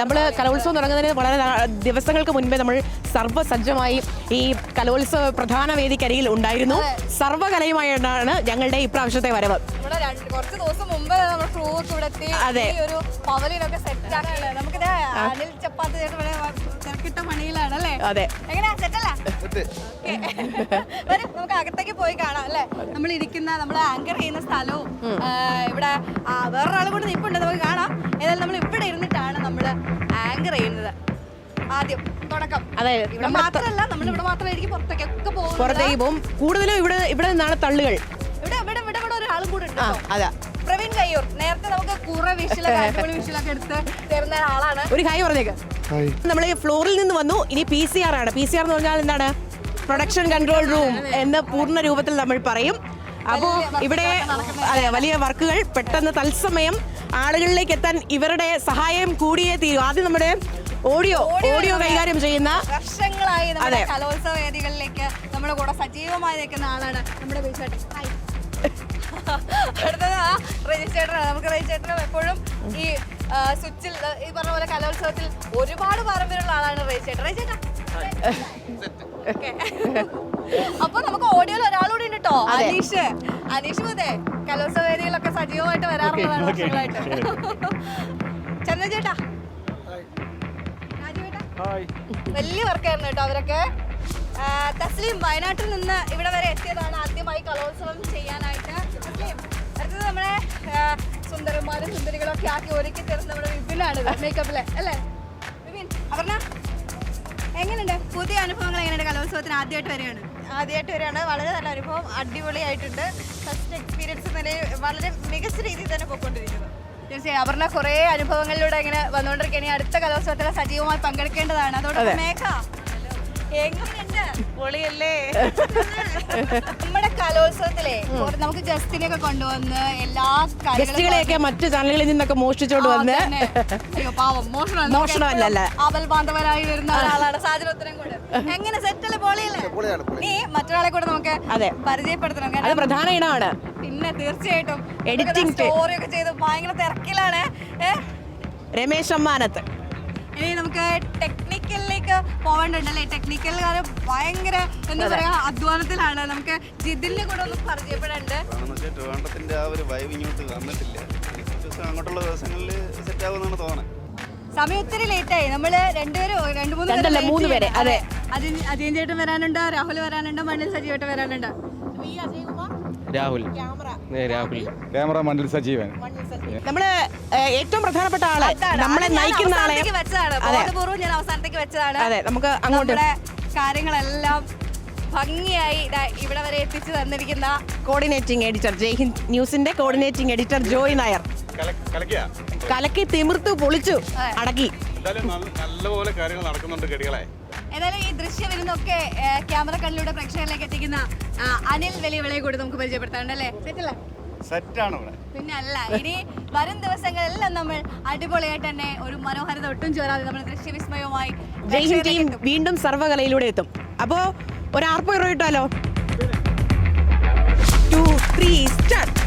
നമ്മൾ കലോത്സവം തുടങ്ങുന്നതിന് വളരെ ദിവസങ്ങൾക്ക് മുൻപേ നമ്മൾ സർവസജ്ജമായി ഈ കലോത്സവ പ്രധാന വേദിക്കരികിൽ ഉണ്ടായിരുന്നു. സർവകലയുമായിട്ടാണ് ഞങ്ങളുടെ ഇപ്രാവശ്യത്തെ വരവ്. കുറച്ച് ദിവസം മുമ്പ് നമ്മൾ ക്രൂ ഇവിടെ എത്തി. അതെ. ഒരു പവലിനൊക്കെ സെറ്റ് ആക്കിയില്ലേ? നമുക്കിത് അനിൽ ചപ്പാത്തി തിരക്കിട്ട അല്ലേ? അതെ. എങ്ങനെയാ? സെറ്റല്ല നമുക്ക് അകത്തേക്ക് പോയി കാണാം അല്ലേ? നമ്മൾ ഇരിക്കുന്ന നമ്മൾ ആങ്കർ ചെയ്യുന്ന സ്ഥലവും ഇവിടെ ആ, വേറൊരാളും കൂടെ നിൽപ്പുണ്ട് നമുക്ക് കാണാം. ഏതായാലും നമ്മൾ ചെയ്യുന്നത്. ആദ്യം തുടക്കം. അതെ ഇവിടെ മാത്രമല്ല നമ്മൾ ഇവിടെ മാത്രമായിരിക്കും പുറത്തേക്കൊക്കെ പോകും പുറത്തേക്ക് പോകും. കൂടുതലും ഇവിടെ ഇവിടെ നിന്നാണ് തള്ളുകൾ. ഇവിടെ ഇവിടെ ഇവിടെ ഇവിടെ ഒരാളും കൂടെ ഉണ്ട് ആ കേട്ടോ. അതാ. പ്രവീൺ കയ്യൂർ നേരത്തെ നമുക്ക് കുറെ വിഷലൊക്കെ അടിപൊളി വിഷലൊക്കെ എടുത്ത് തരുന്ന ആളാണ് ഒരു ഹായ് പറഞ്ഞേക്ക്. നമ്മൾ ഈ ഫ്ലോറിൽ നിന്ന് വന്നു. ഇനി പി സി ആർ ആണ്. പി സി ആർ എന്ന് പറഞ്ഞാൽ എന്താണ്? പ്രൊഡക്ഷൻ കൺട്രോൾ റൂം എന്ന പൂർണ രൂപത്തിൽ നമ്മൾ പറയും. അപ്പോൾ ഇവിടെ അതെ വലിയ വർക്കുകൾ പെട്ടെന്ന് തത്സമയം ആളുകളിലേക്ക് എത്താൻ ഇവരുടെ സഹായം കൂടിയേ തീരും. ആദ്യം നമ്മുടെ ഓഡിയോ ഓഡിയോ കൈകാര്യം ചെയ്യുന്ന വർഷങ്ങളായി നമ്മുടെ കലോത്സവ വേദികളിലേക്ക് നമ്മുടെ കൂടെ സജീവമായി നിൽക്കുന്ന ആളാണ് നമ്മുടെ ബിജുവേട്ടൻ. അടുത്തത് ആ രജിസ്റ്റേറ്ററാണ് നമുക്ക് രജിസ്റ്റേറ്റർ എപ്പോഴും ഈ സ്വിച്ചിൽ ഈ പറഞ്ഞ പോലെ കലോത്സവത്തിൽ ഒരുപാട് പറമ്പിലുള്ള ആളാണ് രജിസ്റ്റേറ്റർ രജിസ്റ്റേറ്റർ അപ്പൊ നമുക്ക് ഓഡിയോയിൽ ഒരാളൂടെ ഉണ്ട് കേട്ടോ അനീഷ്. അനീഷ് അതെ കലോത്സവ വേദികളിലൊക്കെ സജീവമായിട്ട് വരാറുള്ളതാണ് വർഷങ്ങളായിട്ട് ചന്ദ്രചേട്ടാ രാജുവേട്ടാ വലിയ വർക്കായിരുന്നു കേട്ടോ അവരൊക്കെ. തസ്ലീം വയനാട്ടിൽ നിന്ന് ഇവിടെ വരെ എത്തിയതാണ് ആദ്യമായി കലോത്സവം ചെയ്യാനായിട്ട്. തസ്ലീം അടുത്തത് ആ, സുന്ദരന്മാരും സുന്ദരികളൊക്കെ ആക്കി ഒരുക്കി തരുന്ന നമ്മുടെ വിപിനാണ് മേക്കപ്പിലെ അല്ലേ? വിപിൻ അപർണ? എങ്ങനെയുണ്ട്? പുതിയ അനുഭവങ്ങൾ എങ്ങനെയുണ്ട് കലോത്സവത്തിന് ആദ്യമായിട്ട് വരികയാണ്? ആദ്യമായിട്ട് വരികയാണ്. വളരെ നല്ല അനുഭവം. അടിപൊളിയായിട്ടുണ്ട്. ഫസ്റ്റ് എക്സ്പീരിയൻസ് നിലയിൽ വളരെ മികച്ച രീതിയിൽ തന്നെ പോയിക്കൊണ്ടിരിക്കുന്നു. തീർച്ചയായും അപർണ കുറേ അനുഭവങ്ങളിലൂടെ ഇങ്ങനെ വന്നുകൊണ്ടിരിക്കുകയാണ്. അടുത്ത കലോത്സവത്തിൽ സജീവമായി പങ്കെടുക്കേണ്ടതാണ്. അതുകൊണ്ട് മേഘ പൊളിയല്ലേ? നമ്മുടെ കലോത്സവത്തിലെ നമുക്ക് ജസ്റ്റിനെയൊക്കെ കൊണ്ടുവന്ന് എല്ലാ ഗസ്റ്റുകളെയൊക്കെ മറ്റു ചാനലുകളിൽ നിന്നൊക്കെ മോഷ്ടിച്ചോണ്ട് വന്ന് മോഷണമല്ല. അവൽ ബാന്ധവരായി വരുന്ന ഒരാളാണ് കൂടെ എങ്ങനെ സെറ്റല്ലേ പൊളിയല്ലേ? നീ മറ്റൊരാളെ കൂടെ നമുക്ക് അതെ. പരിചയപ്പെടുത്തണം. അത് പ്രധാന ഇടമാണ് പിന്നെ തീർച്ചയായിട്ടും എഡിറ്റിംഗ് ക്ക്. സ്റ്റോറി ഒക്കെ ചെയ്ത് ഭയങ്കര തിരക്കിലാണ്? രമേശ് അമ്മാനത്ത്. ഇനി നമുക്ക് ടെക്നിക്കലിലേക്ക് പോവേണ്ടല്ലേ ടെക്നിക്കൽ കാര്യം ഭയങ്കര എന്താ പറയാ അധ്വാനത്തിലാണ്. നമുക്ക് ജിതിന്റെ കൂടെ ഒന്ന് പരിചയപ്പെടേണ്ടത് കാരണം ആ ഒരു വൈബ് ഇങ്ങോട്ട് വന്നിട്ടില്ല. അങ്ങോട്ടുള്ള ദിവസങ്ങളിൽ സെറ്റ് ആവുമെന്നാണ് തോന്നുന്നത് സമയം ഒത്തിരി ലേറ്റ് ആയി. നമ്മൾ രണ്ടുപേരും രണ്ട് മൂന്ന് മൂന്ന് പേര്. അതെ. അജയൻ ചേട്ടൻ വരാനുണ്ട്? രാഹുൽ വരാനുണ്ട്? മണ്ണിൽ സജീവേട്ടൻ വരാനുണ്ട്? രാഹുൽ. രാഹുൽ. ക്യാമറ മണ്ണിൽ സജീവൻ. നമ്മൾ ഏറ്റവും പ്രധാനപ്പെട്ട ആൾ നമ്മളെ നയിക്കുന്ന ആളെ. ബോധപൂർവം ഞാൻ അവസാനത്തേക്ക് വെച്ചതാണ്. അതെ നമുക്ക് അങ്ങോട്ട്. നമ്മുടെ കാര്യങ്ങളെല്ലാം ഭംഗിയായി ഇവിടെ വരെ എത്തിച്ചു തന്നിരിക്കുന്ന കോർഡിനേറ്റിംഗ് എഡിറ്റർ ജയ്ഹിന്ദ് ന്യൂസിന്റെ കോർഡിനേറ്റിംഗ് എഡിറ്റർ ജോയ് നായർ. കലക്കിയ? കലക്കി തിമിർത്തു പൊളിച്ചു. അടക്കി. നല്ലപോലെ കാര്യങ്ങൾ നടക്കുന്നുണ്ട് ഗടികളെ ഏതായാലും ഈ ദൃശ്യം വരുന്നൊക്കെ ക്യാമറ കണ്ണിലൂടെ പ്രേക്ഷകരിലേക്ക് എത്തിക്കുന്ന അനിൽ വലിയ വിളയെ കൂടി നമുക്ക് പരിചയപ്പെടുത്താറുണ്ട് അല്ലേ? സെറ്റല്ലേ? സെറ്റാണ് ഇവിടെ. പിന്നെ അല്ല ഇനി വരും ദിവസങ്ങളെല്ലാം നമ്മൾ അടിപൊളിയായിട്ട് തന്നെ ഒരു മനോഹരത ഒട്ടും ചോരാതെ നമ്മൾ ദൃശ്യവിസ്മയവുമായി ടീം വീണ്ടും സർവകലയിലൂടെ എത്തും. അപ്പോ ഒരു ആർപ്പ് ഹീറോ ഇട്ടാലോ ടു ത്രീ സ്റ്റാർട്ട്